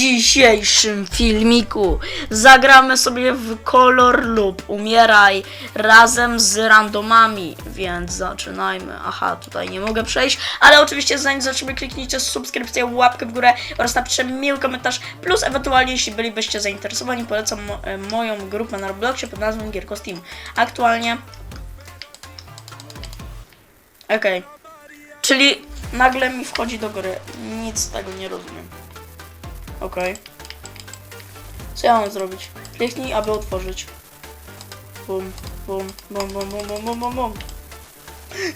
dzisiejszym filmiku zagramy sobie w kolor lub umieraj razem z randomami, więc zaczynajmy. Aha, tutaj nie mogę przejść, ale oczywiście zanim zaczniemy kliknijcie subskrypcję, łapkę w górę oraz napiszcie miły komentarz, plus ewentualnie jeśli bylibyście zainteresowani polecam mo e, moją grupę na Robloxie pod nazwą Gierko Steam. Aktualnie... Okej. Czyli nagle mi wchodzi do gry. Nic z tego nie rozumiem. Okej. Co ja mam zrobić? Kliknij, aby otworzyć. Bum, bum, bum, bum, bum, bum, bum, bum, bum.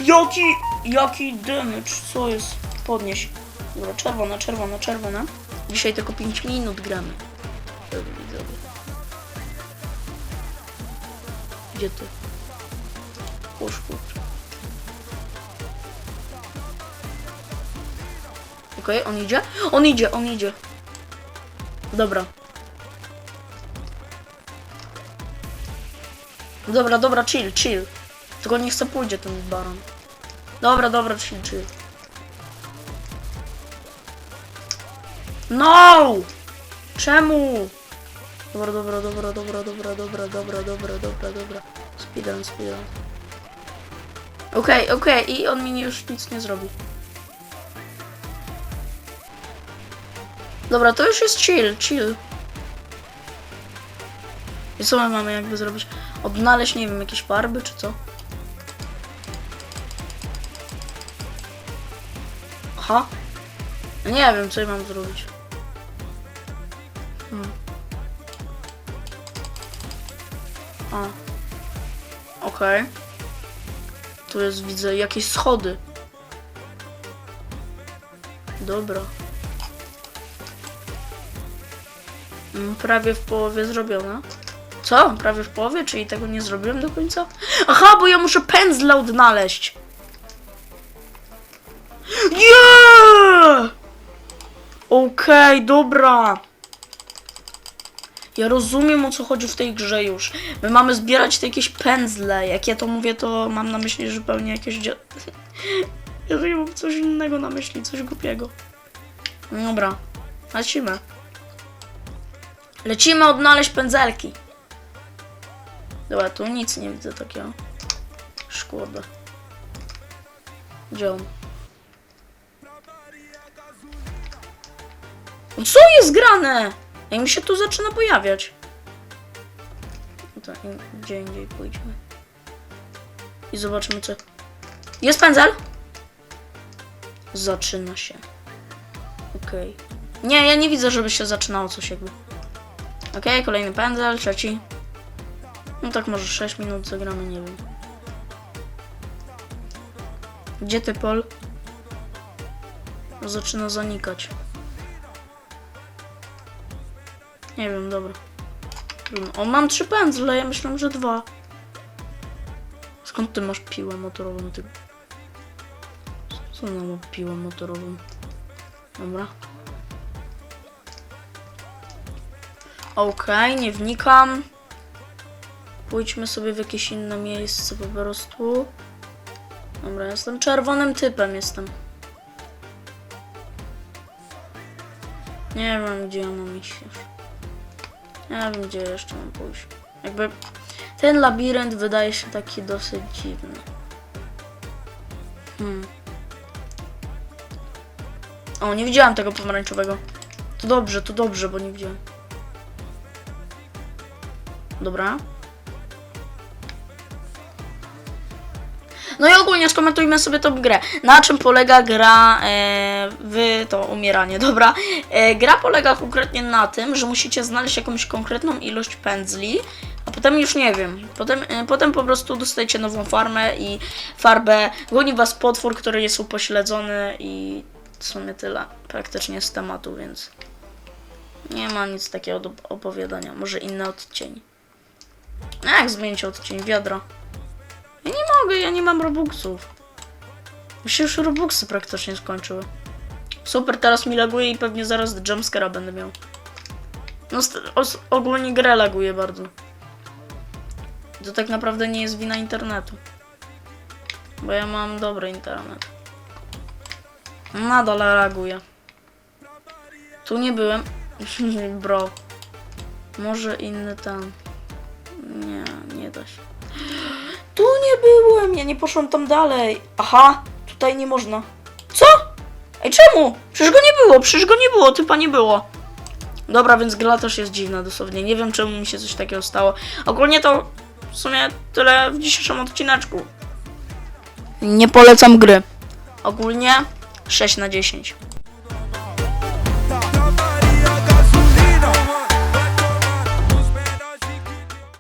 Jaki, jaki damage, co jest? Podnieś. Dobra, czerwona, czerwona, czerwona. Dzisiaj tylko 5 minut gramy. Dobra, widzowie. Gdzie ty? Kurz, kurczę. Okej, on idzie? On idzie, on idzie. Dobra. Dobra, dobra, chill, chill. Tylko nie chcę pójdzie ten baron. Dobra, dobra, chill, chill. No! Czemu? Dobra, dobra, dobra, dobra, dobra, dobra, dobra, dobra, dobra, dobra. Speedrun, speedrun. Okej, okej, i on mi już nic nie zrobi. Dobra, to już jest chill, chill. I co my mamy jakby zrobić? Odnaleźć, nie wiem, jakieś farby czy co? Aha. Nie wiem, co ja mam zrobić. Hmm. A. Okej. Tu jest, widzę, jakieś schody. Dobra. Prawie w połowie zrobione. Co? Prawie w połowie? Czyli tego nie zrobiłem do końca? Aha, bo ja muszę pędzla odnaleźć. Yeah! Okej, dobra. Ja rozumiem o co chodzi w tej grze już. My mamy zbierać te jakieś pędzle. Jak ja to mówię, to mam na myśli zupełnie jakieś... to mam coś innego na myśli, coś głupiego. Dobra, lecimy. Lecimy odnaleźć pędzelki. Dobra, tu nic nie widzę takiego. Szkoda. Gdzie on? No Co jest grane? Jak mi się tu zaczyna pojawiać. No to gdzie indziej pójdźmy. I zobaczymy co. Jest pędzel? Zaczyna się. Okej. Nie, ja nie widzę, żeby się zaczynało coś jakby. Okej, kolejny pędzel, trzeci. No tak może 6 minut zagramy, nie wiem. Gdzie ty, Pol? Zaczyna zanikać. Nie wiem, dobra. O, mam trzy pędzle, ja myślę, że dwa. Skąd ty masz piłę motorową, ty? Co ona ma piłę motorową? Dobra. Okej, nie wnikam. Pójdźmy sobie w jakieś inne miejsce po prostu. Dobra, jestem czerwonym typem, jestem. Nie wiem, gdzie ja mam iść już. Nie wiem, gdzie jeszcze mam pójść. Jakby ten labirynt wydaje się taki dosyć dziwny. Hmm. O, nie widziałam tego pomarańczowego. To dobrze, to dobrze, bo nie widziałam. Dobra. No i ogólnie skomentujmy sobie tą grę. Na czym polega gra e, w to umieranie, dobra? E, gra polega konkretnie na tym, że musicie znaleźć jakąś konkretną ilość pędzli, a potem już nie wiem. Potem, e, potem po prostu dostajecie nową farmę i farbę. Goni was potwór, który jest upośledzony i w sumie tyle praktycznie z tematu, więc nie ma nic takiego do opowiadania. Może inny odcień. Jak zmienić odcień? Wiadro. Ja nie mogę, ja nie mam robuxów. Mi się już robuxy praktycznie skończyły. Super, teraz mi laguje i pewnie zaraz jumpscare'a będę miał. No ogólnie grę laguje bardzo. To tak naprawdę nie jest wina internetu. Bo ja mam dobry internet. Nadal laguje. Tu nie byłem. Bro. Może inny ten. Nie, nie da się. Tu nie byłem, ja nie poszłam tam dalej. Aha, tutaj nie można. Co? Ej, czemu? Przecież go nie było, przecież go nie było, typa nie było. Dobra, więc gra też jest dziwna dosłownie. Nie wiem czemu mi się coś takiego stało. Ogólnie to w sumie tyle w dzisiejszym odcineczku. Nie polecam gry. Ogólnie 6 na 10.